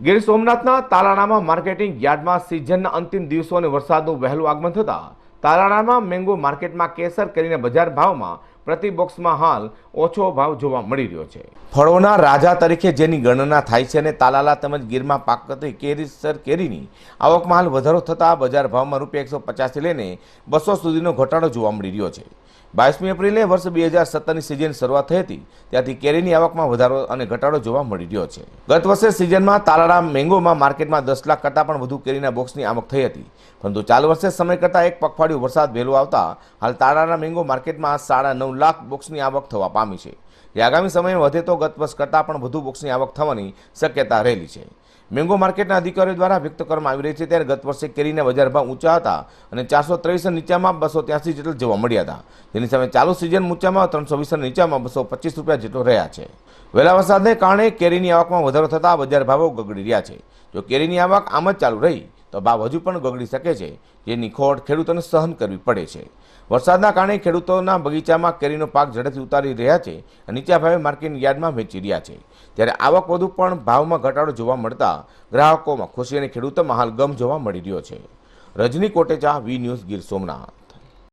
Gir સોમનાથના તાલાણામાં marketing યાર્ડમાં સિઝનના અંતિમ દિવસો અને વરસાદનું વહેલું આગમન થતાં તાલાણામાં મેંગો માર્કેટમાં કેસર કરીને બજાર ભાવમાં પ્રતિ બોક્સમાં હાલ ઓછો ભાવ જોવા મળી રહ્યો છે. ફળોના રાજા તરીકે જેની ગણના થાય છે અને તાલાલા તેમજ ગીરમાં પાકતી કેરીસર કેરીની આવકમાં હાલ વધારો થતાં બજાર ભાવમાં રૂપિયા એકસો પચાસથી લઈને બસો સુધીનો ઘટાડો જોવા મળી રહ્યો છે. બાવીસમી એપ્રિલે વર્ષ બે હજાર સત્તરની સિઝન શરૂઆત થઈ હતી ત્યાંથી કેરીની આવકમાં વધારો અને ઘટાડો જોવા મળી રહ્યો છે. ગત વર્ષે સિઝનમાં તાલાળા મેંગોમાં માર્કેટમાં દસ લાખ કરતાં પણ વધુ કેરીના બોક્સની આવક થઈ હતી. પરંતુ ચાલુ વર્ષે સમય કરતાં એક પખવાડિયું વરસાદ વહેલો આવતા હાલ તાલાળા મેંગો માર્કેટમાં સાડા નવ લાખ બોક્સની આવક થવા પામી છે. જે આગામી સમયમાં વધે તો ગત વર્ષ કરતાં પણ વધુ બોક્સની આવક થવાની શક્યતા રહેલી છે. મેંગો માર્કેટના અધિકારીઓ દ્વારા વ્યક્ત કરવામાં આવી રહી છે ત્યારે ગત વર્ષે કેરીના બજાર ભાવ ઊંચા હતા અને ચારસો ત્રેવીસ નીચામાં બસો ત્યાસી જેટલા જોવા મળ્યા હતા. જેની સામે ચાલુ સિઝન ઊંચામાં ત્રણસો વીસ નીચામાં બસો પચીસ રૂપિયા જેટલો રહ્યા છે. વહેલા વરસાદને કારણે કેરીની આવકમાં વધારો થતાં બજાર ભાવો ગગડી રહ્યા છે. જો કેરીની આવક આમ જ ચાલુ રહી તો ભાવ હજુ પણ ગગડી શકે છે. જેની ખોટ ખેડૂતોને સહન કરવી પડે છે. વરસાદના કારણે ખેડૂતોના બગીચામાં કેરીનો પાક ઝડપથી ઉતારી રહ્યા છે અને નીચા ભાવે માર્કેટ યાર્ડમાં વેચી રહ્યા છે. ત્યારે આવક વધુ પણ ભાવમાં ઘટાડો જોવા મળતા ગ્રાહકોમાં ખુશી અને ખેડૂતોમાં હાલ ગમ જોવા મળી રહ્યો છે. Rajni Kotecha, V news Gir Somnath.